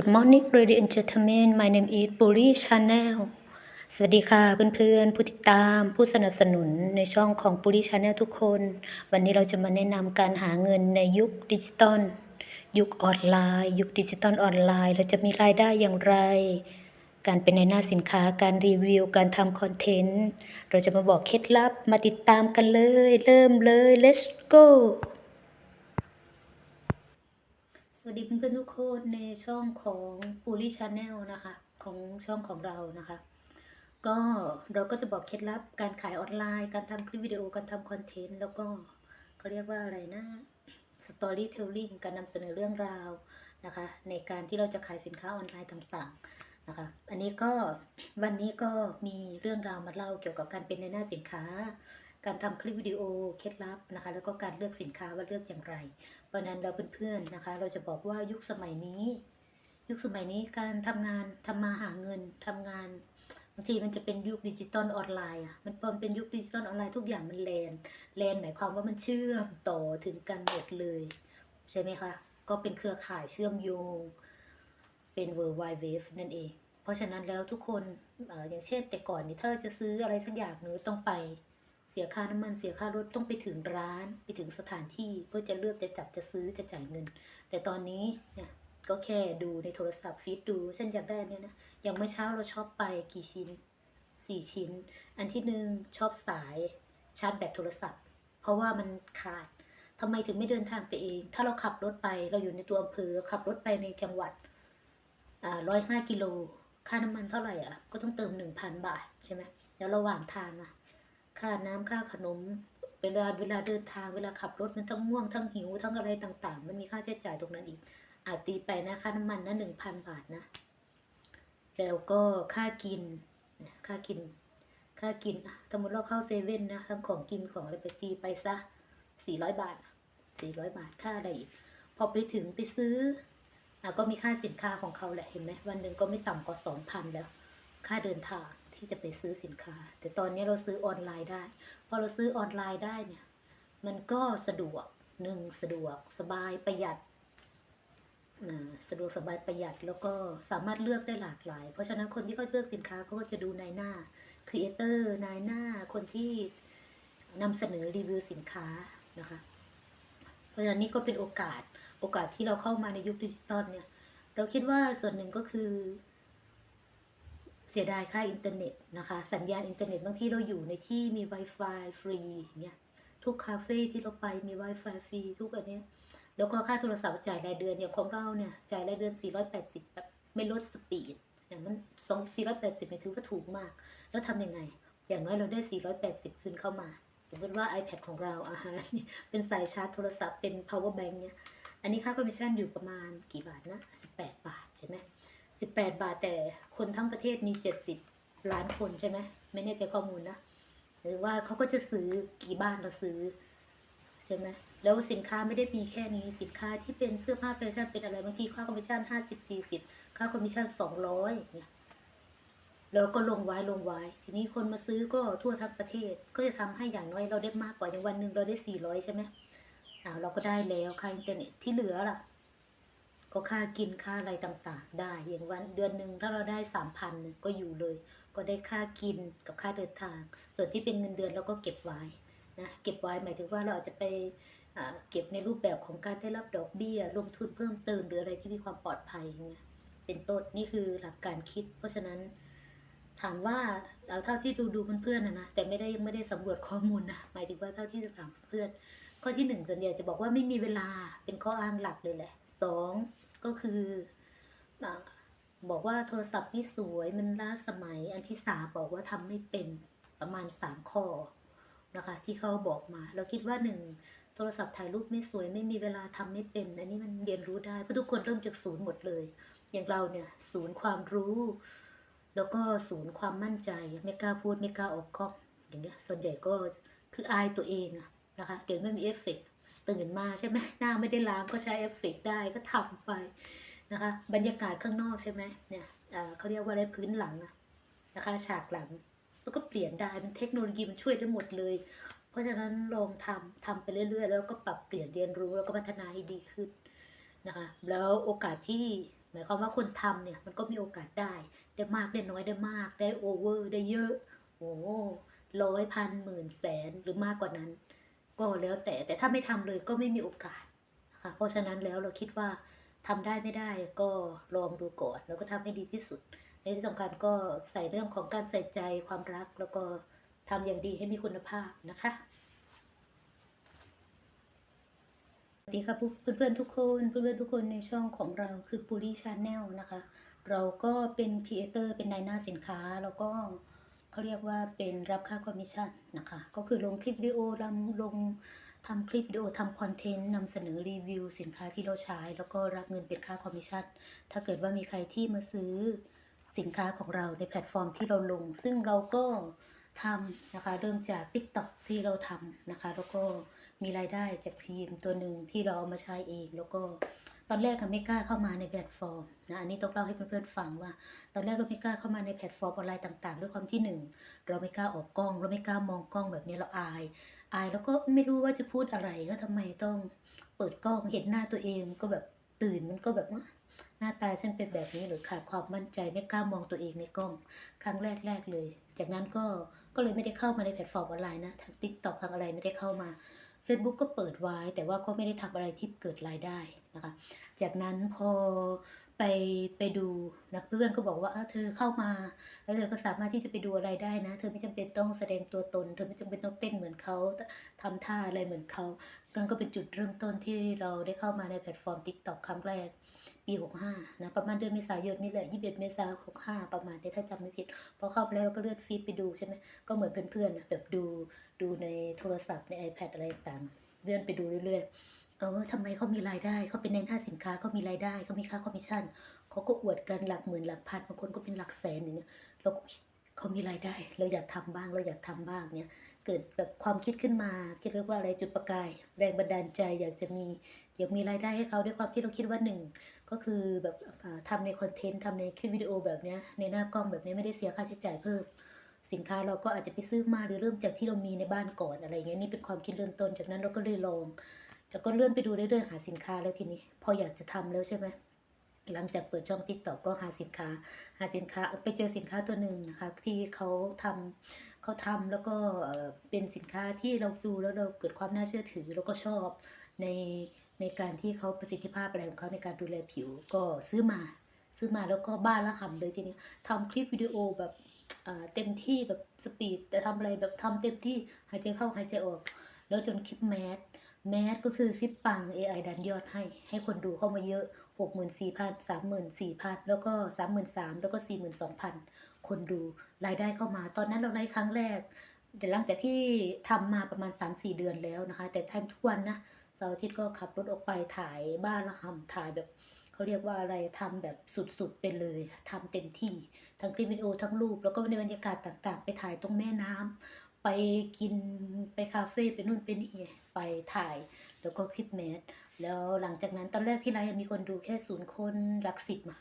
Good morning, ladies and gentlemen. My name is Bully Channel สวัสดีค่ะเพื่อนๆ ผู้ติดตามผู้สนับสนุนในช่องของ Bully Channel ทุกคน วันนี้เราจะมาแนะนำการหาเงินในยุคดิจิตอลยุคออนไลน์ ยุคดิจิตอลออนไลน์ เราจะมีรายได้อย่างไร การเป็นในหน้าสินค้าการรีวิว การทำคอนเทนต์ เราจะมาบอกเคล็ดลับมาติดตามกันเลย เริ่มเลย let's go สวัสดีเพื่อนๆทุกคนในช่องของปูลี่ชาแนลนะคะของช่องของเรานะคะ ก็เราก็จะบอกเคล็ดลับการขายออนไลน์ การทำคลิปวิดีโอการทำคอนเทนต์แล้วก็เขาเรียกว่าอะไรนะ storytelling การนำเสนอเรื่องราวนะคะ ในการที่เราจะขายสินค้าออนไลน์ต่างๆนะคะ อันนี้ก็วันนี้ก็มีเรื่องราวมาเล่าเกี่ยวกับการเป็นในหน้าสินค้า การทำคลิปวิดีโอเคล็ดลับนะคะ แล้วก็การเลือกสินค้าว่าเลือกอย่างไร เพราะนั้นเราเพื่อนๆนะคะ เราจะบอกว่ายุคสมัยนี้ ยุคสมัยนี้การทำงานทำมาหาเงินทำงานบางทีมันจะเป็นยุคดิจิตอลออนไลน์อะมันพอมเป็นยุคดิจิตอลออนไลน์ทุกอย่างมันแลนแลนหมายความว่ามันเชื่อมต่อถึงกันหมดเลย ใช่ไหมคะ ก็เป็นเครือข่ายเชื่อมโยง เป็น World Wide Web นั่นเอง เพราะฉะนั้นแล้วทุกคนเอออย่างเช่นแต่ก่อนนี่ถ้าเราจะซื้ออะไรสักอย่างหนึงต้องไป เสียค่าน้ำมันเสียค่ารถต้องไปถึงร้านไปถึงสถานที่เพื่อจะเลือกจะจับจะซื้อจะจ่ายเงิน แต่ตอนนี้เนี่ยก็แค่ดูในโทรศัพท์ฟีดดูฉันอยากได้เนี่ยนะอย่างเมื่อเช้าเราชอบไปกี่ชิ้นสี่ชิ้น อันที่หนึ่งชอบสายชาร์จแบตโทรศัพท์ เพราะว่ามันขาดทำไมถึงไม่เดินทางไปเอง ถ้าเราขับรถไปเราอยู่ในตัวอำเภอขับรถไปในจังหวัดอ่าร้อยห้ากิโลค่าน้ำมันเท่าไหร่อะก็ต้องเติมหนึ่งพันบาทใช่ไหมแล้วระหว่างทางอะ ค่าน้ำค่าขนมเวลาเวลาเดินทางเวลาขับรถมันทั้งง่วงทั้งหิวทั้งอะไรต่าง ๆ มันมีค่าใช้จ่ายตรงนั้นอีกอาจตีไปนะค่าน้ำมันนะหนึ่งพันบาทนะ แล้วก็ค่ากินค่ากิน ค่ากินสมมติเราเข้าเซเว่นนะทั้งของกินของอะไรไปตีไปซะสี่ร้อยบาทสี่ร้อยบาทค่าอะไรอีกพอไปถึงไปซื้ออะก็มีค่าสินค้าของเขาแหละเห็นไหมวันหนึ่งก็ไม่ต่ำกว่าสองพันแล้ว ค่าเดินทาง ที่จะไปซื้อสินค้า แต่ตอนนี้เราซื้อออนไลน์ได้ พอเราซื้อออนไลน์ได้เนี่ย มันก็สะดวกหนึ่งสะดวกสบายประหยัดอ่าสะดวกสบายประหยัดแล้วก็สามารถเลือกได้หลากหลาย เพราะฉะนั้นคนที่เขาเลือกสินค้าเขาก็จะดูนายหน้าครีเอเตอร์นายหน้าคนที่นำเสนอรีวิวสินค้านะคะ เพราะฉะนั้นนี่ก็เป็นโอกาสโอกาสที่เราเข้ามาในยุคดิจิตอลเนี่ย เราคิดว่าส่วนหนึ่งก็คือ เสียดายค่าอินเทอร์เน็ตนะคะ สัญญาณอินเทอร์เน็ตบางที่เราอยู่ในที่มี Wi-Fi ฟรีอย่างเงี้ยทุกคาเฟ่ที่เราไปมี Wi-Fi ฟรีทุกอันเนี้ยแล้วก็ค่าโทรศัพท์จ่ายรายเดือนอย่างของเราเนี่ยจ่ายรายเดือน 480แบบไม่ลดสปีดอย่างมันสอง480เนี่ยถือว่าถูกมาก แล้วทำยังไง อย่างน้อยเราได้ 480 คืนเข้ามา สมมติว่า iPad ของเราอะเป็นสายชาร์จโทรศัพท์เป็น power bank เนี่ยอันนี้ค่าคอมมิชชั่นอยู่ประมาณกี่บาทนะ 18 บาทใช่ไหม สิบแปดบาทแต่คนทั้งประเทศมีเจ็ดสิบล้านคนใช่ไหมไม่แน่ใจข้อมูลนะหรือว่าเขาก็จะซื้อกี่บ้านเราซื้อใช่ไหมแล้วสินค้าไม่ได้มีแค่นี้สินค้าที่เป็นเสื้อผ้าแฟชั่นเป็นอะไรบางทีค่าคอมมิชชั่นห้าสิบสี่สิบค่าคอมมิชชั่นสองร้อยเนี่ยแล้วก็ลงไว้ลงไว้ ทีนี้คนมาซื้อก็ทั่วทั้งประเทศก็จะทำให้อย่างน้อยเราได้มากกว่าอย่างวันหนึ่งเราได้สี่ร้อยใช่ไหมอ่าเราก็ได้แล้วค่าอินเทอร์เน็ตที่เหลือล่ะ ก็ค่ากินค่าอะไรต่างๆ ได้ อย่างวันเดือนหนึ่งถ้าเราได้สามพันก็อยู่เลย ก็ได้ค่ากินกับค่าเดินทาง ส่วนที่เป็นเงินเดือนเราก็เก็บไว้นะเก็บไว้หมายถึงว่าเราอาจจะไปเก็บในรูปแบบของการได้รับดอกเบี้ยลงทุนเพิ่มเติมหรืออะไรที่มีความปลอดภัยอย่างเงี้ยเป็นต้นนี่คือหลักการคิด เพราะฉะนั้นถามว่าเอาเท่าที่ดูดูเพื่อนๆนะนะแต่ไม่ได้ยังไม่ได้สำรวจข้อมูลนะหมายถึงว่าเท่าที่จะถามเพื่อนข้อที่หนึ่งส่วนใหญ่จะบอกว่าไม่มีเวลาเป็นข้ออ้างหลักเลยแหละ สองก็คือบอกว่าโทรศัพท์ไม่สวยมันล้าสมัยอันที่สามบอกว่าทำไม่เป็นประมาณสามข้อนะคะที่เขาบอกมา เราคิดว่าหนึ่งโทรศัพท์ถ่ายรูปไม่สวย ไม่มีเวลาทำไม่เป็น อันนี้มันเรียนรู้ได้เพราะทุกคนเริ่มจากศูนย์หมดเลย อย่างเราเนี่ยศูนย์ความรู้ แล้วก็ศูนย์ความมั่นใจไม่กล้าพูดไม่กล้าออกกล้องอย่างเงี้ยส่วนใหญ่ก็คืออายตัวเองนะคะเดี๋ยวไม่มีเอฟเฟกต์ ตื่นมาใช่ไหมหน้าไม่ได้ล้างก็ใช้เอฟเฟกได้ก็ทำไปนะคะ บรรยากาศข้างนอกใช่ไหมเนี่ยเขาเรียกว่าอะไรพื้นหลังนะคะฉากหลังแล้วก็เปลี่ยนได้มันเทคโนโลยีมันช่วยได้หมดเลย เพราะฉะนั้นลองทำทำไปเรื่อย ๆ แล้วก็ปรับเปลี่ยนเรียนรู้แล้วก็พัฒนาให้ดีขึ้นนะคะแล้วโอกาสที่หมายความว่าคนทำเนี่ยมันก็มีโอกาสได้ ได้มากได้น้อยได้มาก ได้โอเวอร์ได้เยอะโอ้ร้อยพันหมื่นแสนหรือมากกว่านั้น ก็แล้วแต่แต่ถ้าไม่ทำเลยก็ไม่มีโอกาสนะคะเพราะฉะนั้นแล้วเราคิดว่าทำได้ไม่ได้ก็ลองดูก่อน แล้วก็ทำให้ดีที่สุด ในที่สำคัญก็ใส่เรื่องของการใส่ใจความรัก แล้วก็ทำอย่างดีให้มีคุณภาพนะคะสวัสดีค่ะเพื่อนๆทุกคนเพื่อนๆทุกคนในช่องของเราคือปูรี่ชาแนลนะคะ เราก็เป็นครีเอเตอร์เป็นนายหน้าสินค้าแล้วก็ เขาเรียกว่าเป็นรับค่าคอมมิชชั่นนะคะ ก็คือลงคลิปวิดีโอลำลงทำคลิปวิดีโอทำคอนเทนต์นำเสนอรีวิวสินค้าที่เราใช้ แล้วก็รับเงินเป็นค่าคอมมิชชั่น ถ้าเกิดว่ามีใครที่มาซื้อสินค้าของเราในแพลตฟอร์มที่เราลง ซึ่งเราก็ทำนะคะ เริ่มจาก TikTok ที่เราทำนะคะ แล้วก็มีรายได้จากทีมตัวหนึ่งที่เราเอามาใช้เอง แล้วก็ ตอนแรกก็ไม่กล้าเข้ามาในแพลตฟอร์มนะอันนี้ต้องเล่าให้เพื่อนๆฟังว่า ตอนแรกเราไม่กล้าเข้ามาในแพลตฟอร์มออนไลน์ต่าง ๆ ด้วยความที่หนึ่งเราไม่กล้าออกกล้อง เราไม่กล้ามองกล้องแบบนี้เราอาย อายแล้วก็ไม่รู้ว่าจะพูดอะไรแล้วทำไมต้องเปิดกล้องเห็นหน้าตัวเองก็แบบตื่นมันก็แบบว่าหน้าตาฉันเป็นแบบนี้หรือขาดความมั่นใจไม่กล้ามองตัวเองในกล้องครั้งแรกๆเลย จากนั้นก็ก็เลยไม่ได้เข้ามาในแพลตฟอร์มออนไลน์นะทางติ๊กต็อกทางอะไรไม่ได้เข้ามา Facebook ก็เปิดไว้ แต่ว่าก็ไม่ได้ทำอะไรที่เกิดรายได้นะคะ จากนั้นพอไปไปดูนะเพื่อนก็บอกว่าเธอเข้ามาแล้วเธอก็สามารถที่จะไปดูอะไรได้นะ เธอไม่จำเป็นต้องแสดงตัวตน เธอไม่จำเป็นต้องเต้นเหมือนเขาทำท่าอะไรเหมือนเขานั่นก็เป็นจุดเริ่มต้นที่เราได้เข้ามาในแพลตฟอร์ม t ิ k t o k ครั้งแรก ปี65นะประมาณเดือนเมษายนนี่แหละ21เมษายน65ประมาณนี้ถ้าจำไม่ผิดพอเข้าไปแล้วเราก็เลื่อนฟีดไปดูใช่ไหมก็เหมือนเพื่อนๆนะแบบดูดูในโทรศัพท์ใน iPad อะไรต่างเลื่อนไปดูเรื่อยๆเออทำไมเขามีรายได้เขาเป็นในหน้าสินค้าเขามีรายได้เขามีค่าคอมมิชชั่นเขาก็อวดกันหลักหมื่นหลักพันบางคนก็เป็นหลักแสนอย่างเงี้ยเราเขามีรายได้ เราอยากทำบ้างเราอยากทำบ้างเนี่ย กิดแบบความคิดขึ้นมาคิดเรียกว่าอะไรจุดประกาย แรงบันดาลใจอยากจะมีอยากมีรายได้ให้เขาด้วยความที่เราคิดว่าหนึ่งก็คือแบบอ่าทำในคอนเทนต์ทำในคลิปวิดีโอแบบเนี้ยในหน้ากล้องแบบนี้ไม่ได้เสียค่าใช้จ่ายเพิ่ม สินค้าเราก็อาจจะไปซื้อมาหรือเริ่มจากที่เรามีในบ้านก่อนอะไรเงี้ยนี่เป็นความคิดเริ่มต้นจากนั้นเราก็เลยลองแล้วก็เลื่อนไปดูเรื่อยๆหาสินค้าแล้วทีนี้ พออยากจะทำแล้วใช่ไหมหลังจากเปิดช่องทิกตอกก็หาสินค้า หาสินค้าไปเจอสินค้าตัวหนึ่งนะคะที่เขาทำ เขาทำแล้วก็เป็นสินค้าที่เราดูแล้วเราเกิดความน่าเชื่อถือแล้วก็ชอบในในการที่เขาประสิทธิภาพอะไรของเขาในการดูแลผิวก็ซื้อมาซื้อมาแล้วก็บ้านละหำเลยทีนี้ทำคลิปวิดีโอแบบเอ่อเต็มที่แบบสปีดแต่ทำอะไรแบบทำเต็มที่หายใจเข้าหายใจออก แล้วจนคลิปแมสแมสก็คือคลิปปัง AI ดันยอดให้ให้คนดูเข้ามาเยอะ 64,000 34,000แล้วก็33,000แล้วก็42,000คนดูรายได้เข้ามา ตอนนั้นเราไลฟ์ครั้งแรกแต่หลังจากที่ทำมาประมาณ3-4เดือนแล้วนะคะ แต่ทำทุกวันนะเสาร์อาทิตย์ก็ขับรถออกไปถ่ายบ้านละคำถ่ายแบบเขาเรียกว่าอะไรทำแบบสุดๆไปเลยทำเต็มที่ทั้งคลิปวิดีโอทั้งรูป แล้วก็ในบรรยากาศต่างๆ ไปถ่ายตรงแม่น้ำไปกินไปคาเฟ่ไปนู่นไปนี่ไปถ่าย แล้วก็คลิปแมสแล้วหลังจากนั้นตอนแรกที่ไลฟ์มีคนดูแค่ศูนย์คนหลักสิบมา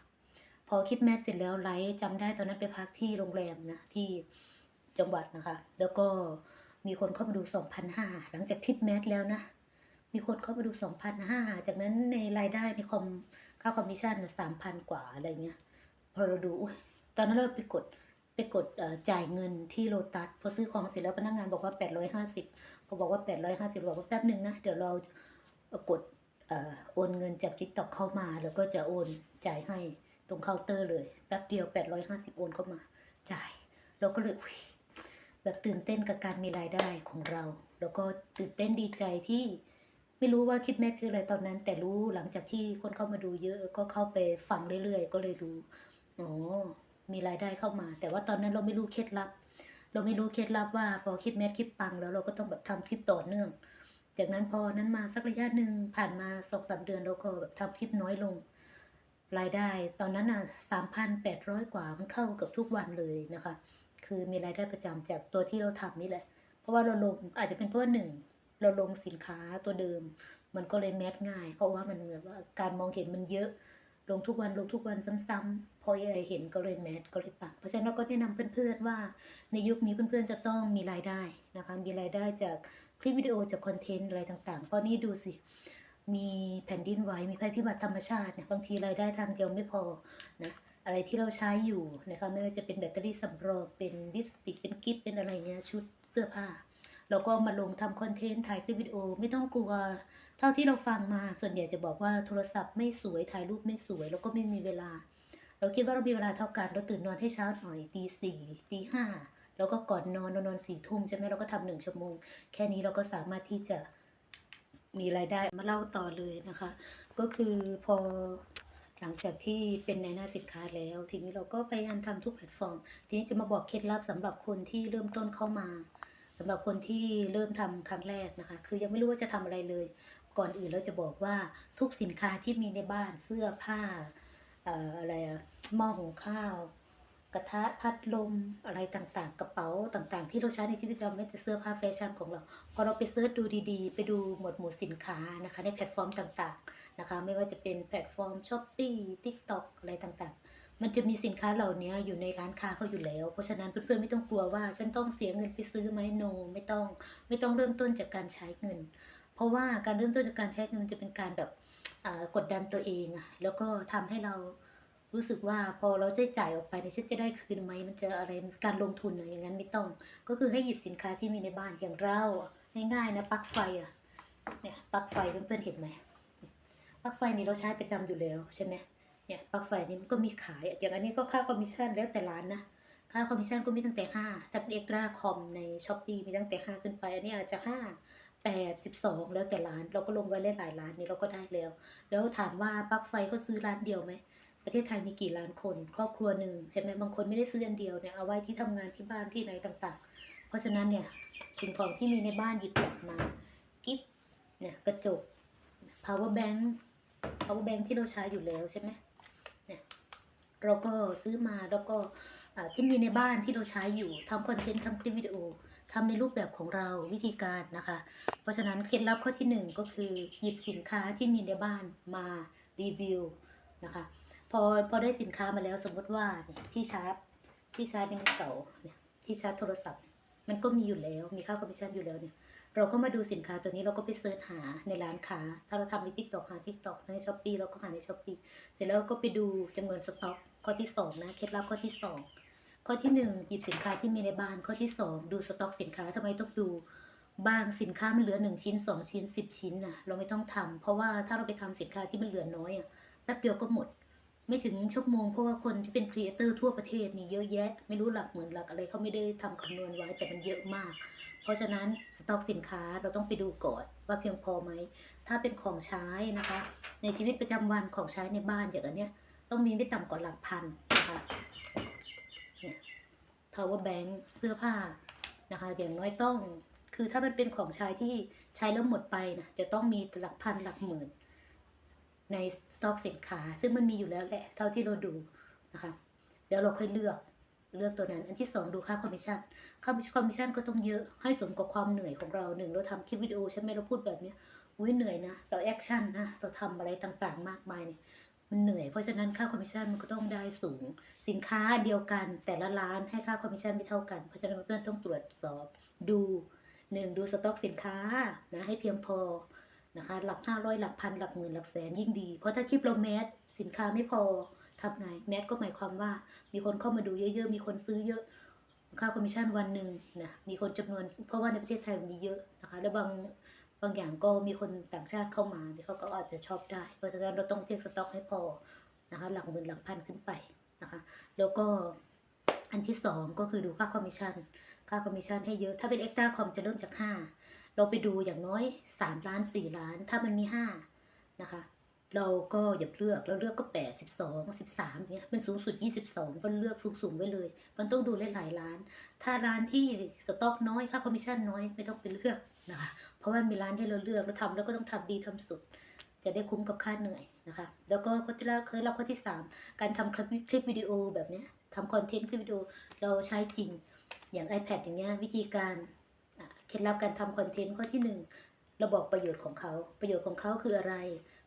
พอคลิปแมสเสร็จแล้วไลฟ์จำได้ตอนนั้นไปพักที่โรงแรมนะที่จังหวัดนะคะ แล้วก็มีคนเข้ามาดู 2,500 หลังจากคลิปแมสแล้วนะ มีคนเข้ามาดู 2,500 จากนั้นในรายได้ในคอมค่าคอมมิชชั่นสามพันกว่าอะไรเงี้ย พอเราดูอุ๊ยตอนนั้นเราไปกดไปกดจ่ายเงินที่โลตัสพอซื้อของเสร็จแล้วพนักงานบอกว่า 850 พอบอกว่า850บอกว่าแป๊บหนึ่งนะ เดี๋ยวเรากดออโอนเงินจาก TikTok เข้ามา แล้วก็จะโอนจ่ายให้ตรงเคาน์เตอร์เลยแป๊บเดียว 850 โอนเข้ามาจ่าย เราก็เลยแบบตื่นเต้นกับการมีรายได้ของเรา แล้วก็ตื่นเต้นดีใจที่ไม่รู้ว่าคลิปแม่คืออะไรตอนนั้น แต่รู้หลังจากที่คนเข้ามาดูเยอะก็เข้าไปฟังเรื่อยๆ ก็เลยรู้อ๋อมีรายได้เข้ามา แต่ว่าตอนนั้นเราไม่รู้เคล็ดลับ เราไม่รู้เคล็ดลับว่าพอคลิปแมสคลิปปังแล้วเราก็ต้องแบบทำคลิปต่อเนื่อง จากนั้นพอนั้นมาสักระยะหนึ่งผ่านมาสองสามเดือนเราก็แบบทำคลิปน้อยลง รายได้ ตอนนั้นอะสามพันแปดร้อยกว่ามันเข้าเกับทุกวันเลยนะคะ คือมีรายได้ประจำจากตัวที่เราทำนี่แหละ เพราะว่าเราลงอาจจะเป็นเพราะว่าหนึ่งเราลงสินค้าตัวเดิม มันก็เลยแมสง่าย เพราะว่ามันแบบว่าการมองเห็นมันเยอะ ลงทุกวันลงทุกวันซ้ำๆ อเอเห็นก็เลยแมสก็เลยปัก เพราะฉะนั้นเราก็แนะนำเพื่อนๆว่า ในยุคนี้เพื่อนๆจะต้องมีรายได้นะคะมีรายได้จากคลิปวิดีโอจากคอนเทนต์อะไรต่างๆเพราะนี่ดูสิมีแผ่นดินไหวมีภัยพิบัติธรรมชาติเนี่ยบางทีรายได้ทางเดียวไม่พอนะอะไรที่เราใช้อยู่นะคะไม่ว่าจะเป็นแบตเตอรี่สำรองเป็นลิปสติกเป็นกิฟเป็นอะไรเงี้ยชุดเสื้อผ้าเราก็มาลงทำคอนเทนต์ถ่ายคลิปวิดีโอไม่ต้องกลัว เท่าที่เราฟังมาส่วนใหญ่จะบอกว่าโทรศัพท์ไม่สวยถ่ายรูปไม่สวย แล้วก็ไม่มีเวลา เราคิดว่าเรามีเวลาเท่ากัน เราตื่นนอนให้เช้าหน่อยตีสี่ตีห้าแล้วก็ก่อนนอนเรานอนสี่ทุ่มใช่ไหมเราก็ทำหนึ่งชั่วโมง แค่นี้เราก็สามารถที่จะมีรายได้มาเล่าต่อเลยนะคะ ก็คือพอหลังจากที่เป็นในหน้าสินค้าแล้ว ทีนี้เราก็พยายามทำทุกแพลตฟอร์ม ทีนี้จะมาบอกเคล็ดลับสำหรับคนที่เริ่มต้นเข้ามาสำหรับคนที่เริ่มทำครั้งแรกนะคะ คือยังไม่รู้ว่าจะทำอะไรเลย ก่อนอื่นเราจะบอกว่าทุกสินค้าที่มีในบ้านเสื้อผ้า อ่ออะไรหม้อหุงข้าว กระทะพัดลมอะไรต่างๆ กระเป๋าต่างๆ ที่เราใช้ในชีวิตประจำวันไม่แต่เสื้อผ้าแฟชั่นของเรา พอเราไปเสิร์ชดูดีๆ ไปดูหมวดหมู่สินค้านะคะในแพลตฟอร์มต่างๆนะคะ ไม่ว่าจะเป็นแพลตฟอร์ม s h อ p e e TikTok อะไรต่างๆมันจะมีสินค้าเหล่านี้อยู่ในร้านค้าเขาอยู่แล้ว เพราะฉะนั้นเพื่อนๆไม่ต้องกลัวว่า ฉันต้องเสียเงินไปซื้อไหมโน ไม่ต้อง ไม่ต้องเริ่มต้นจากการใช้เงิน เพราะว่าการเริ่มต้นจากการใช้เงินมันจะเป็นการแบบ กดดันตัวเองอะแล้วก็ทำให้เรารู้สึกว่าพอเราได้จ่ายออกไปเนี่ยฉันจะได้คืนไหมมันจะอะไรการลงทุนอะอย่างนั้นไม่ต้อง ก็คือให้หยิบสินค้าที่มีในบ้านอย่างเราง่ายๆนะปลั๊กไฟอะเนี่ยปลั๊กไฟเพื่อนๆเห็นไหมปลั๊กไฟนี่เราใช้ประจำอยู่แล้วใช่ไหมเนี่ยปลั๊กไฟนี่มันก็มีขายอย่างอันนี้ก็ค่าคอมมิชชั่นแล้วแต่ร้านนะค่าคอมมิชชั่นก็มีตั้งแต่ห้าถ้าเป็นเอ็กตร้าคอมในช้อปปีมีตั้งแต่ห้าขึ้นไป อันนี้อาจจะห้า แปดสิบสองแล้วแต่ร้าน เราก็ลงไว้หลายร้านนี้เราก็ได้แล้ว แล้วถามว่าปลั๊กไฟก็ซื้อร้านเดียวไหมประเทศไทยมีกี่ล้านคน ครอบครัวหนึ่งใช่ไหมบางคนไม่ได้ซื้ออันเดียวเนี่ยเอาไว้ที่ทำงานที่บ้านที่ไหนต่างๆ เพราะฉะนั้นเนี่ยสิ่งของที่มีในบ้านหยิบจับมากิฟเนี่ยกระจก power bank power bank ที่เราใช้อยู่แล้วใช่ไหมเนี่ยเราก็ซื้อมาแล้วก็อ่าที่มีในบ้านที่เราใช้อยู่ทำคอนเทนต์ทำคลิปวิดีโอ ทำในรูปแบบของเราวิธีการนะคะ เพราะฉะนั้นเคล็ดลับข้อที่หนึ่งก็คือหยิบสินค้าที่มีในบ้านมารีวิวนะคะพอพอได้สินค้ามาแล้วสมมติว่าที่ชาร์จที่ชาร์จนี่มันเก่าเนี่ยที่ชาร์จโทรศัพท์ มันก็มีอยู่แล้วมีค่าคอมมิชชั่นอยู่แล้วเนี่ยเราก็มาดูสินค้าตัวนี้เราก็ไปเสิร์ชหาในร้านค้า ถ้าเราทำในทิกตอกหาทิกตอกในช้อปปี้เราก็หาในช้อปปี้เสร็จแล้วเราก็ไปดูจำนวนสต็อกข้อที่สองนะเคล็ดลับข้อที่สอง ข้อที่หนึ่งหยิบสินค้าที่มีในบ้าน ข้อที่สองดูสต็อกสินค้าทำไมต้องดู บางสินค้ามันเหลือหนึ่งชิ้นสองชิ้นสิบชิ้นน่ะเราไม่ต้องทำเพราะว่าถ้าเราไปทำสินค้าที่มันเหลือน้อยอะแป๊บเดียวก็หมด ไม่ถึงชั่วโมงเพราะว่าคนที่เป็นครีเอเตอร์ทั่วประเทศมีเยอะแยะ ไม่รู้หลักหมื่นหลักอะไรเขาไม่ได้ทำคำนวณไว้แต่มันเยอะมาก เพราะฉะนั้นสต็อกสินค้าเราต้องไปดูก่อนว่าเพียงพอไหมถ้าเป็นของใช้นะคะ ในชีวิตประจำวันของใช้ในบ้านอย่างอันเนี้ยต้องมีไม่ต่ำกว่าหลักพันนะคะ power bank เสื้อผ้านะคะ อย่างน้อยต้องคือถ้ามันเป็นของใช้ที่ใช้แล้วหมดไปนะจะต้องมีหลักพันหลักหมื่น ในสต็อกสินค้า ซึ่งมันมีอยู่แล้วแหละเท่าที่เราดูนะคะแล้วเราค่อยเลือกเลือกตัวนั้น อันที่สองดูค่าคอมมิชชั่น ค่าคอมมิชชั่นก็ต้องเยอะ ให้สมกับความเหนื่อยของเราหนึ่งเราทำคลิปวิดีโอใช่ไหมเราพูดแบบนี้ อุ้ยเหนื่อยนะ เราแอคชั่นนะ เราทำอะไรต่างๆ มากมายเนี่ย มันเหนื่อย เพราะฉะนั้นค่าคอมมิชชั่นมันก็ต้องได้สูง สินค้าเดียวกัน แต่ละร้านให้ค่าคอมมิชชั่นไม่เท่ากัน เพราะฉะนั้นเพื่อนต้องตรวจสอบดูหนึ่งดูสต็อกสินค้านะให้เพียงพอนะคะหลักห้าร้อยหลักพันหลักหมื่นหลักแสนยิ่งดี เพราะถ้าคลิปเราแมสสินค้าไม่พอทำไงแมสก็หมายความว่ามีคนเข้ามาดูเยอะๆ มีคนซื้อเยอะค่าคอมมิชชั่นวันหนึ่งนะมีคนจำนวนเพราะว่าในประเทศไทยมันมีเยอะนะคะแล้วบาง บางอย่างก็มีคนต่างชาติเข้ามาเนี่เขาก็อาจจะชอบได้ เพราะฉะนั้นเราต้องเช็คสต็อกให้พอนะคะหลักหมื่นหลักพันขึ้นไปนะคะแล้วก็อันที่สองก็คือดูค่าคอมมิชชั่นค่าคอมมิชชั่นให้เยอะถ้าเป็นเอ็กตร้าคอมจะเริ่มจากห้าเราไปดูอย่างน้อย 3 ล้าน 4 ล้าน ถ้ามันมี 5 นะคะ เราก็อย่าเลือกเราเลือกก็ 8 12 13เนี่ยมันสูงสุด 22 ก็เลือกสูงๆไว้เลย มันต้องดูหลายๆล้าน ถ้าร้านที่สต็อกน้อยค่าคอมมิชชั่นน้อยไม่ต้องไปเลือก นะคะ เพราะว่ามีร้านที่เราเลือกแล้วทำแล้วก็ต้องทำดีทำสุด จะได้คุ้มกับค่าเหนื่อยนะคะ แล้วก็ข้อที่แรกเคยเราข้อที่ 3 การทำคลิปคลิปวิดีโอแบบนี้ทำคอนเทนต์คลิปวิดีโอเราใช้จริงอย่าง iPad อย่างเงี้ยวิธีการเคล็ดลับการทำคอนเทนต์ข้อที่หนึ่งเราบอกประโยชน์ของเขาประโยชน์ของเขาคืออะไร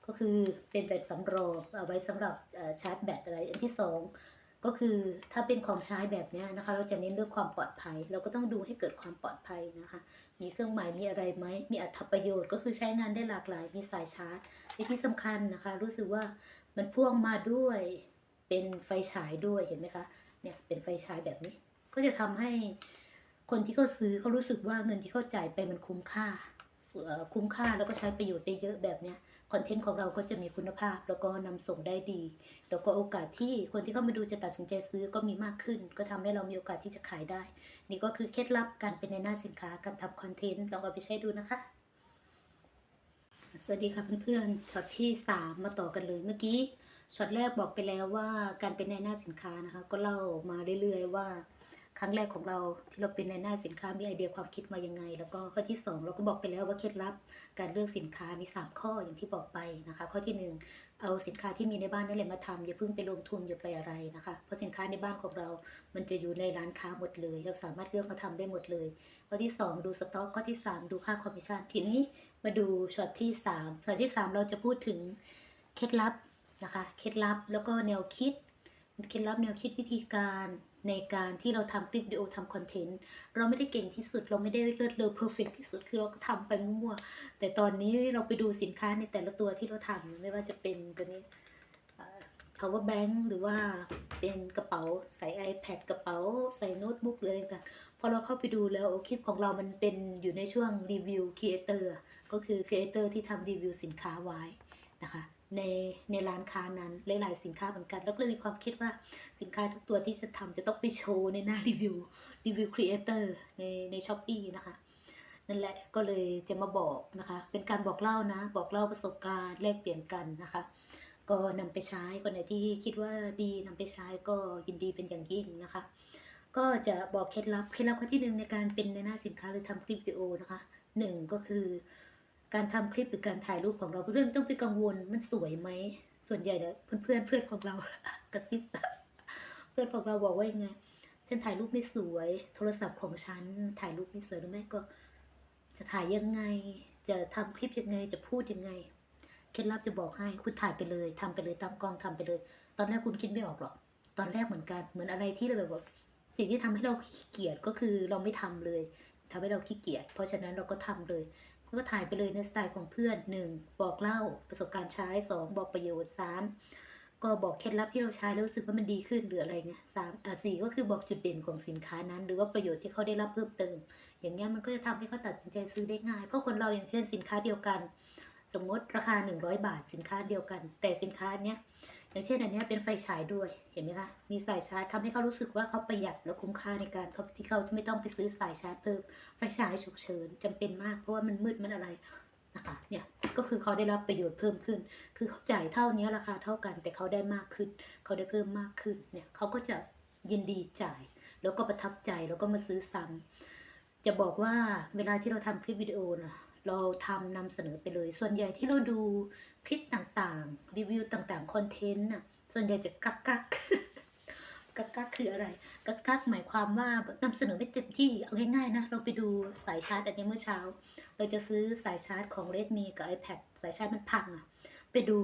ก็คือเป็นแบตสำรองเอาไว้สำหรับชาร์จแบตอะไรอันที่สอง ก็คือถ้าเป็นของใช้แบบนี้นะคะ เราจะเน้นเรื่องความปลอดภัย เราก็ต้องดูให้เกิดความปลอดภัยนะคะ มีเครื่องหมายมีอะไรไหมมีอัตประโยชน์ก็คือใช้งานได้หลากหลาย มีสายชาร์จและที่สำคัญนะคะ รู้สึกว่ามันพ่วงมาด้วยเป็นไฟฉายด้วยเห็นไหมคะเนี่ยเป็นไฟฉายแบบนี้ ก็จะทำให้คนที่เขาซื้อเขารู้สึกว่าเงินที่เขาจ่ายไปมันคุ้มค่าคุ้มค่าแล้วก็ใช้ประโยชน์ได้เยอะแบบเนี้ย คอนเทนต์ของเราก็จะมีคุณภาพ แล้วก็นำส่งได้ดี แล้วก็โอกาสที่คนที่เข้ามาดูจะตัดสินใจซื้อก็มีมากขึ้น ก็ทำให้เรามีโอกาสที่จะขายได้ นี่ก็คือเคล็ดลับการเป็นในหน้าสินค้าการทำคอนเทนต์ลองเอาไปใช้ดูนะคะ สวัสดีค่ะเพื่อนๆช็อตที่ 3 มาต่อกันเลยเมื่อกี้ช็อตแรกบอกไปแล้วว่าการเป็นในหน้าสินค้านะคะ ก็เล่ามาเรื่อยๆว่า ครั้งแรกของเราที่เราเป็นในหน้าสินค้ามีไอเดียความคิดมายังไง แล้วก็ข้อที่ 2 เราก็บอกไปแล้วว่าเคล็ดลับการเลือกสินค้ามี 3 ข้ออย่างที่บอกไปนะคะ ข้อที่ 1 เอาสินค้าที่มีในบ้านนั่นแหละมาทำอย่าเพิ่งไปลงทุนอย่าไปอะไรนะคะ เพราะสินค้าในบ้านของเรา มันจะอยู่ในร้านค้าหมดเลย เราสามารถเลือกมาทำได้หมดเลย ข้อที่ 2 ดูสต็อกข้อที่ 3 ดูค่าคอมมิชชั่นทีนี้มาดูช็อตที่3ช็อตที่ 3 เราจะพูดถึงเคล็ดลับนะคะเคล็ดลับแล้วก็แนวคิดเคล็ดลับแนวคิดวิธีการ ในการที่เราทำคลิปวิดีโอทำคอนเทนต์เราไม่ได้เก่งที่สุด เราไม่ได้เลิศเลอเพอร์เฟกที่สุดคือเราก็ทำไปมั่วแต่ตอนนี้เราไปดูสินค้าในแต่ละตัวที่เราทำไม่ว่าจะเป็นตัวนี้ power bank หรือว่าเป็นกระเป๋าใส่ iPad กระเป๋าใส่โน้ตบุ๊กหรืออะไรต่างๆพอเราเข้าไปดูแล้วคลิปของเรามันเป็นอยู่ในช่วงรีวิวครีเอเตอร์ก็คือครีเอเตอร์ที่ทำรีวิวสินค้าไว้นะคะ ในในร้านค้านั้นหลายๆสินค้าเหมือนกัน แล้วก็เลยมีความคิดว่าสินค้าทุกตัวที่จะทำจะต้องไปโชว์ในหน้ารีวิวรีวิวครีเอเตอร์ในในช้อปปีนะคะนั่นแหละก็เลยจะมาบอกนะคะ เป็นการบอกเล่านะ บอกเล่าประสบการณ์แลกเปลี่ยนกันนะคะ ก็นำไปใช้คนไหนที่คิดว่าดีนำไปใช้ก็ยินดีเป็นอย่างยิ่งนะคะ ก็จะบอกเคล็ดลับเคล็ดลับข้อที่หนึ่งในการเป็นในหน้าสินค้าหรือทำคลิปวิดีโอนะคะหนึ่งก็คือ การทำคลิปหรือการถ่ายรูปของเราเพื่อนต้องไปกังวลมันสวยไหมส่วนใหญ่เนี่ยเพื่อนเพื่อนเพื่อนของเรากระซิบเพื่อนของเราบอกว่ายังไงฉันถ่ายรูปไม่สวย โทรศัพท์ของฉันถ่ายรูปไม่สวยหรือไม่ก็ จะถ่ายยังไง จะทำคลิปยังไงจะพูดยังไงเคล็ดลับจะบอกให้คุณถ่ายไปเลยทำไปเลยตามกองทำไปเลย ตอนแรกคุณคิดไม่ออกหรอก ตอนแรกเหมือนกันเหมือนอะไรที่เราแบบว่าสิ่งที่ทำให้เราขี้เกียจก็คือเราไม่ทำเลยทำให้เราขี้เกียจเพราะฉะนั้นเราก็ทำเลย ก็ถ่ายไปเลยในสไตล์ของเพื่อนหนึ่งบอกเล่าประสบการณ์ใช้สองบอกประโยชน์สามก็บอกเคล็ดลับที่เราใช้แล้วรู้สึกว่ามันดีขึ้นหรืออะไรเงี้ยสามอะสี่ก็คือบอกจุดเด่นของสินค้านั้น หรือว่าประโยชน์ที่เขาได้รับเพิ่มเติม อย่างเงี้ยมันก็จะทำให้เขาตัดสินใจซื้อได้ง่าย เพราะคนเราอย่างเช่นสินค้าเดียวกัน สมมติราคา 100 บาทสินค้าเดียวกัน แต่สินค้าเนี้ย อย่างเช่นอันนี้เป็นไฟฉายด้วยเห็นไหมคะมีสายชาร์จทำให้เขารู้สึกว่าเขาประหยัดและคุ้มค่าในการเขาที่เขาไม่ต้องไปซื้อสายชาร์จเพิ่มไฟฉายฉุกเฉินจำเป็นมากเพราะว่ามันมืดมันอะไรนะคะเนี่ยก็คือเขาได้รับประโยชน์เพิ่มขึ้น คือเขาจ่ายเท่านี้ราคาเท่ากัน แต่เขาได้มากขึ้น เขาได้เพิ่มมากขึ้นเนี่ยเขาก็จะยินดีจ่าย แล้วก็ประทับใจแล้วก็มาซื้อซ้ำจะบอกว่าเวลาที่เราทำคลิปวิดีโอนะ เราทำนำเสนอไปเลย ส่วนใหญ่ที่เราดูคลิปต่างๆ รีวิวต่างๆ คอนเทนต์น่ะ ส่วนใหญ่จะกักกักกักกักคืออะไร กักกักหมายความว่าแบบนำเสนอไม่เต็มที่เอาง่ายๆนะ เราไปดูสายชาร์จอันนี้เมื่อเช้า เราจะซื้อสายชาร์จของ Redmi กับ iPad สายชาร์จมันพังอะไปดู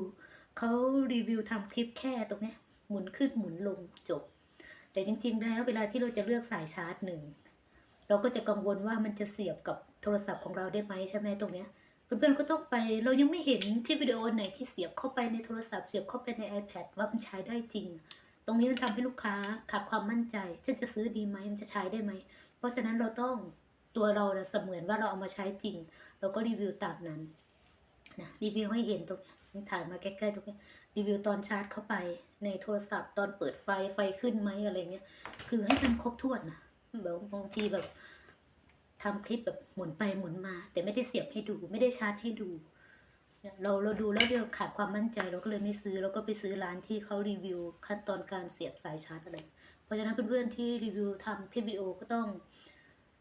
เขารีวิวทำคลิปแค่ตรงนี้หมุนขึ้นหมุนลงจบ แต่จริง ๆ แล้วเวลาที่เราจะเลือกสายชาร์จหนึ่ง เราก็จะกังวลว่ามันจะเสียบกับโทรศัพท์ของเราได้ไหมใช่ไหมตรงเนี้ยเพื่อนๆก็ต้องไปเรายังไม่เห็นที่วิดีโอไหนที่เสียบเข้าไปในโทรศัพท์เสียบเข้าไปใน iPad ว่ามันใช้ได้จริง ตรงนี้มันทำให้ลูกค้าขาดความมั่นใจฉันจะซื้อดีไหมมันจะใช้ได้ไหม เพราะฉะนั้นเราต้องตัวเราน่ะเสมือนว่าเราเอามาใช้จริง เราก็รีวิวตามนั้นนะรีวิวให้เห็นตรงนี้ถ่ายมาใกล้ๆตรงนี้รีวิวตอนชาร์จเข้าไปในโทรศัพท์ตอนเปิดไฟไฟขึ้นไหมอะไรเงี้ยคือให้มันครบถ้วนนะ แบบบางทีแบบทำคลิปแบบหมุนไปหมุนมา แต่ไม่ได้เสียบให้ดู ไม่ได้ชาร์จให้ดูเนี่ยเราเราดูแล้วเดี๋ยวขาดความมั่นใจเราก็เลยไม่ซื้อเราก็ไปซื้อร้านที่เขารีวิวขั้นตอนการเสียบสายชาร์จอะไร เพราะฉะนั้นเพื่อนๆที่รีวิวทำคลิปวิดีโอก็ต้อง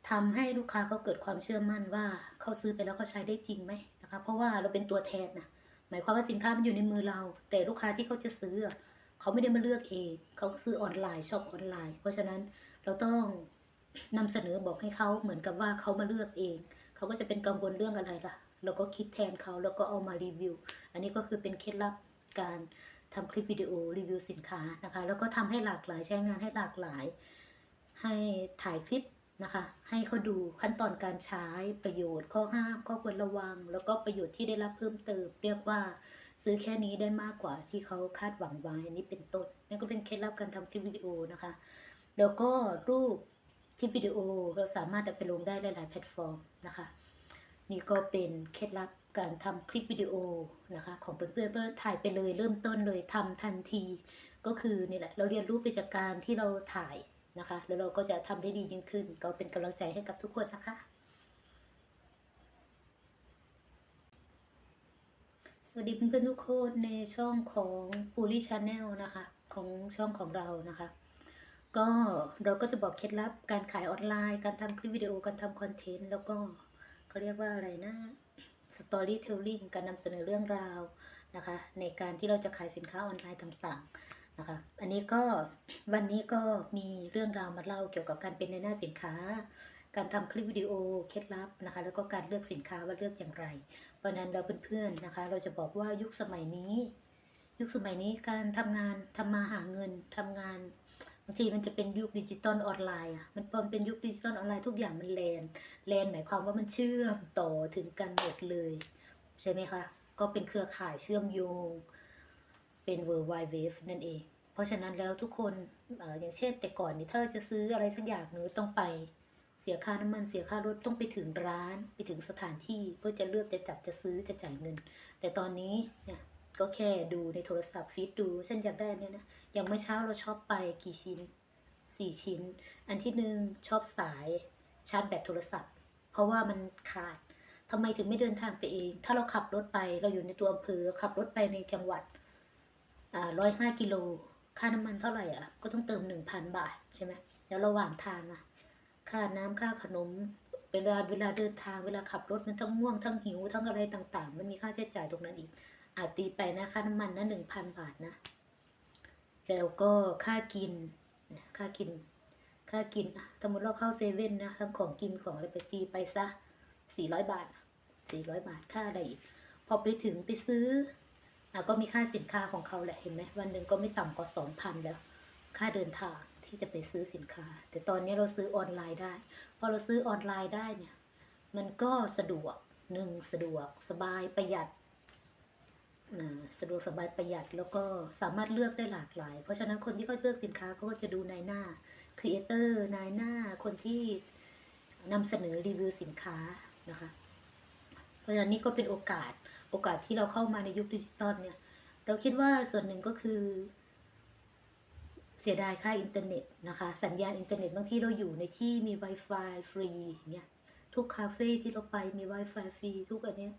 ทำให้ลูกค้าเขาเกิดความเชื่อมั่นว่าเขาซื้อไปแล้วเขาใช้ได้จริงไหมนะคะเพราะว่าเราเป็นตัวแทนนะหมายความว่าสินค้ามันอยู่ในมือเรา แต่ลูกค้าที่เขาจะซื้ออะเขาไม่ได้มาเลือกเองเขาซื้อออนไลน์ชอบออนไลน์ เพราะฉะนั้นเราต้อง นำเสนอบอกให้เขาเหมือนกับว่าเขามาเลือกเอง เขาก็จะเป็นกังวลเรื่องอะไรล่ะ เราก็คิดแทนเขาแล้วก็เอามารีวิว อันนี้ก็คือเป็นเคล็ดลับการทำคลิปวิดีโอรีวิวสินค้านะคะ แล้วก็ทำให้หลากหลายใช้งานให้หลากหลาย ให้ถ่ายคลิปนะคะ ให้เขาดูขั้นตอนการใช้ประโยชน์ ข้อห้ามข้อควรระวัง แล้วก็ประโยชน์ที่ได้รับเพิ่มเติม เรียกว่าซื้อแค่นี้ได้มากกว่าที่เขาคาดหวังไว้นนี้เป็นต้นนั่นก็เป็นเคล็ดลับการทำคลิปวิดีโอนะคะ แล้วก็รูป คลิปวิดีโอเราสามารถเอาไปลงได้หลายๆแพลตฟอร์มนะคะ นี่ก็เป็นเคล็ดลับการทำคลิปวิดีโอนะคะ ของเพื่อนๆเพื่อนถ่ายไปเลยเริ่มต้นเลยทำทันที ก็คือนี่แหละเราเรียนรู้ไปจากการที่เราถ่ายนะคะ แล้วเราก็จะทำได้ดียิ่งขึ้น ก็เป็นกำลังใจให้กับทุกคนนะคะสวัสดีเพื่อนๆทุกคนในช่องของปูลี่ชาแนลนะคะ ของช่องของเรานะคะ ก็เราก็จะบอกเคล็ดลับการขายออนไลน์ การทำคลิปวิดีโอการทำคอนเทนต์แล้วก็เขาเรียกว่าอะไรนะ storytelling การนำเสนอเรื่องราวนะคะ ในการที่เราจะขายสินค้าออนไลน์ต่างๆนะคะ อันนี้ก็วันนี้ก็มีเรื่องราวมาเล่าเกี่ยวกับการเป็นในหน้าสินค้า การทำคลิปวิดีโอเคล็ดลับนะคะ แล้วก็การเลือกสินค้าว่าเลือกอย่างไร เพราะฉะนั้นเราเพื่อนๆนะคะ เราจะบอกว่ายุคสมัยนี้ ยุคสมัยนี้การทำงานทำมาหาเงินทำงาน บางทีมันจะเป็นยุคดิจิตอลออนไลน์อะมันพอเป็นยุคดิจิตอลออนไลน์ทุกอย่างมันแลนแลนหมายความว่ามันเชื่อมต่อถึงกันหมดเลย ใช่ไหมคะ ก็เป็นเครือข่ายเชื่อมโยง เป็น World Wide Web นั่นเอง เพราะฉะนั้นแล้วทุกคนออย่างเช่น แต่ก่อนนี่ถ้าเราจะซื้ออะไรสักอย่างหนึ่งต้องไปเสียค่าน้ำมันเสียค่ารถต้องไปถึงร้านไปถึงสถานที่เพื่อจะเลือกจะจับจะซื้อจะจ่ายเงิน แต่ตอนนี้เนี่ย ก็แค่ดูในโทรศัพท์ฟีดดูฉันอยากได้นเนี่ยนะอย่างเมื่อเช้าเราชอบไปกี่ชิ้นสี่ชิ้น อันที่หนึ่งชอบสายชาร์จแบตโทรศัพท์ เพราะว่ามันขาดทำไมถึงไม่เดินทางไปเอง ถ้าเราขับรถไปเราอยู่ในตัวอำเภอขับรถไปในจังหวัดอ่าร้อยห้ากิโล ค่าน้ำมันเท่าไหร่อะ ก็ต้องเติมหนึ่งพันบาทใช่ไหมแล้วระหว่างทางอะ ค่าน้ำค่าขนม เวลาเวลาเดินทางเวลาขับรถมันทั้งง่วงทั้งหิวทั้งอะไรต่าง ๆ มันมีค่าใช้จ่ายตรงนั้นอีก อาจตีไปนะค่าน้ำมันนะหนึ่งพันบาทนะ แล้วก็ค่ากินค่ากิน ค่ากินสมมติเราเข้าเซเว่นนะทั้งของกินของอะไรไปตีไปซะสี่ร้อยบาทสี่ร้อยบาทค่าอะไรอีก พอไปถึงไปซื้ออะก็มีค่าสินค้าของเขาแหละเห็นไหมวันหนึ่งก็ไม่ต่ำกว่าสองพันแล้ว ค่าเดินทางที่จะไปซื้อสินค้า แต่ตอนนี้เราซื้อออนไลน์ได้ พอเราซื้อออนไลน์ได้เนี่ย มันก็สะดวกหนึ่งสะดวกสบายประหยัด สะดวกสบายประหยัดแล้วก็สามารถเลือกได้หลากหลาย เพราะฉะนั้นคนที่เขาเลือกสินค้าเขาก็จะดูนายหน้าครีเอเตอร์นายหน้าคนที่นำเสนอรีวิวสินค้านะคะ เพราะฉะนั้นนี่ก็เป็นโอกาสโอกาสที่เราเข้ามาในยุคดิจิตอลเนี่ย เราคิดว่าส่วนหนึ่งก็คือ เสียดายค่าอินเทอร์เน็ตนะคะ สัญญาณอินเทอร์เน็ตบางที่เราอยู่ในที่มี Wi-Fi ฟรีอย่างเงี้ยทุกคาเฟ่ที่เราไปมี Wi-Fi ฟรีทุกอันเนี้ย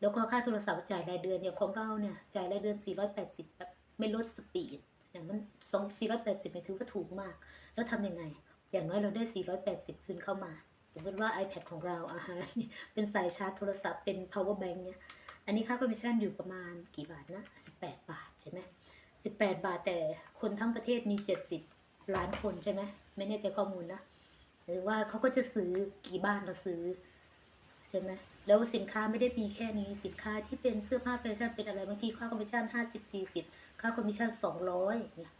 แล้วก็ค่าโทรศัพท์จ่ายรายเดือนเนี่ยของเราเนี่ยจ่ายรายเดือน 480แบบไม่ลดสปีดอย่างมันสอง480เนี่ยถือว่าถูกมาก แล้วทำยังไง อย่างน้อยเราได้480คืนเข้ามา สมมติว่า iPad ของเราอาหารเป็นสายชาร์จโทรศัพท์เป็น power bank เนี่ย อันนี้ค่าคอมมิชชั่นอยู่ประมาณกี่บาทนะ18บาทใช่ไหม18บาทแต่คนทั้งประเทศมี70ล้านคนใช่ไหมไม่แน่ใจข้อมูลนะ หรือว่าเขาก็จะซื้อกี่บ้านเราซื้อ ใช่ไหมแล้วสินค้าไม่ได้มีแค่นี้สินค้าที่เป็นเสื้อผ้าแฟชั่นเป็นอะไรบางทีค่าคอมมิชชั่น50 40ค่าคอมมิชชั่น200เนี่ย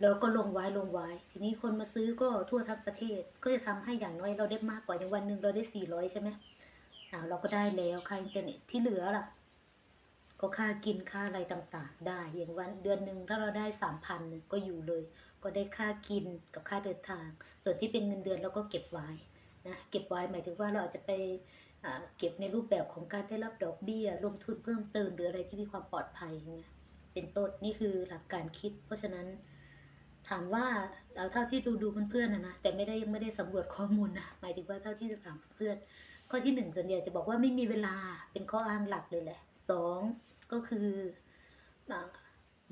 แล้วก็ลงไว้ลงไว้ ทีนี้คนมาซื้อก็ทั่วทั้งประเทศ ก็จะทำให้อย่างน้อยเราได้มากกว่าอย่างวันหนึ่งเราได้400ใช่ไหมอ่าเราก็ได้แล้วค่าอินเทอร์เน็ตที่เหลือล่ะ ก็ค่ากินค่าอะไรต่างๆ ได้อย่างวันเดือนหนึ่งถ้าเราได้สามพันก็อยู่เลย ก็ได้ค่ากินกับค่าเดินทาง ส่วนที่เป็นเงินเดือนเราก็เก็บไว้ นะเก็บไว้หมายถึงว่าเราอาจจะไปเก็บในรูปแบบของการได้รับดอกเบี้ย ลงทุนเพิ่มเติมหรืออะไรที่มีความปลอดภัยเงี้ยเป็นต้นนี่คือหลักการคิด เพราะฉะนั้นถามว่าเอาเท่าที่ดูดูเพื่อนๆนะนะแต่ไม่ได้ยังไม่ได้สำรวจข้อมูลนะหมายถึงว่าเท่าที่ถามเพื่อนข้อที่หนึ่งส่วนใหญ่จะบอกว่าไม่มีเวลาเป็นข้ออ้างหลักเลยแหละสองก็คือ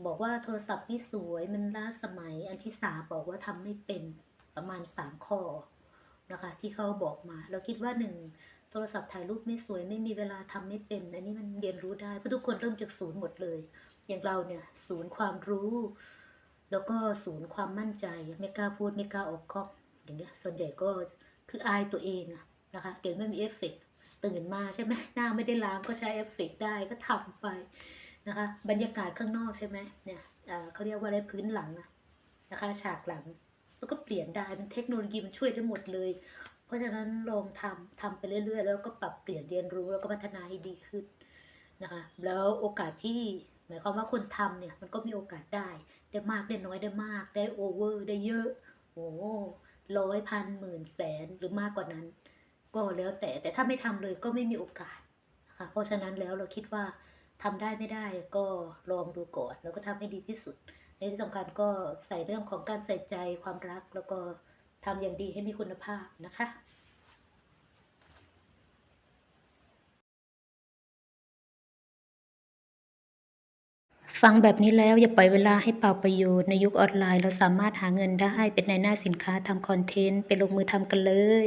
บอกว่าโทรศัพท์ไม่สวยมันล้าสมัยอันที่สามบอกว่าทำไม่เป็นประมาณสามข้อ นะคะ ที่เขาบอกมา เราคิดว่าหนึ่งโทรศัพท์ถ่ายรูปไม่สวย ไม่มีเวลาทำไม่เป็น อันนี้มันเรียนรู้ได้เพราะทุกคนเริ่มจากศูนย์หมดเลย อย่างเราเนี่ยศูนย์ความรู้ แล้วก็ศูนย์ความมั่นใจไม่กล้าพูดไม่กล้าออกกล้องอย่างเงี้ยส่วนใหญ่ก็คืออายตัวเองอะนะคะเดี๋ยวไม่มีเอฟเฟกตื่นมาใช่ไหมหน้าไม่ได้ล้างก็ใช้เอฟเฟกได้ก็ทำไปนะคะบรรยากาศข้างนอกใช่ไหมเนี่ยเขาเรียกว่าอะไรพื้นหลังนะคะฉากหลัง แล้วก็เปลี่ยนได้มันเทคโนโลยีมันช่วยได้หมดเลย เพราะฉะนั้นลองทำทำไปเรื่อยๆ แล้วก็ปรับเปลี่ยนเรียนรู้แล้วก็พัฒนาให้ดีขึ้นนะคะแล้วโอกาสที่หมายความว่าคนทำเนี่ยมันก็มีโอกาสได้ ได้มากได้น้อยได้มาก ได้โอเวอร์ได้เยอะโอ้ร้อยพันหมื่นแสนหรือมากกว่านั้น ก็แล้วแต่แต่ถ้าไม่ทำเลยก็ไม่มีโอกาสนะคะเพราะฉะนั้นแล้วเราคิดว่าทำได้ไม่ได้ก็ลองดูก่อน แล้วก็ทำให้ดีที่สุด ในที่สำคัญก็ใส่เรื่องของการใส่ใจความรัก แล้วก็ทำอย่างดีให้มีคุณภาพนะคะฟังแบบนี้แล้วอย่าปล่อยเวลาให้เปล่าประโยชน์ในยุคออนไลน์ เราสามารถหาเงินได้เป็นในหน้าสินค้าทำคอนเทนต์ไปลงมือทำกันเลย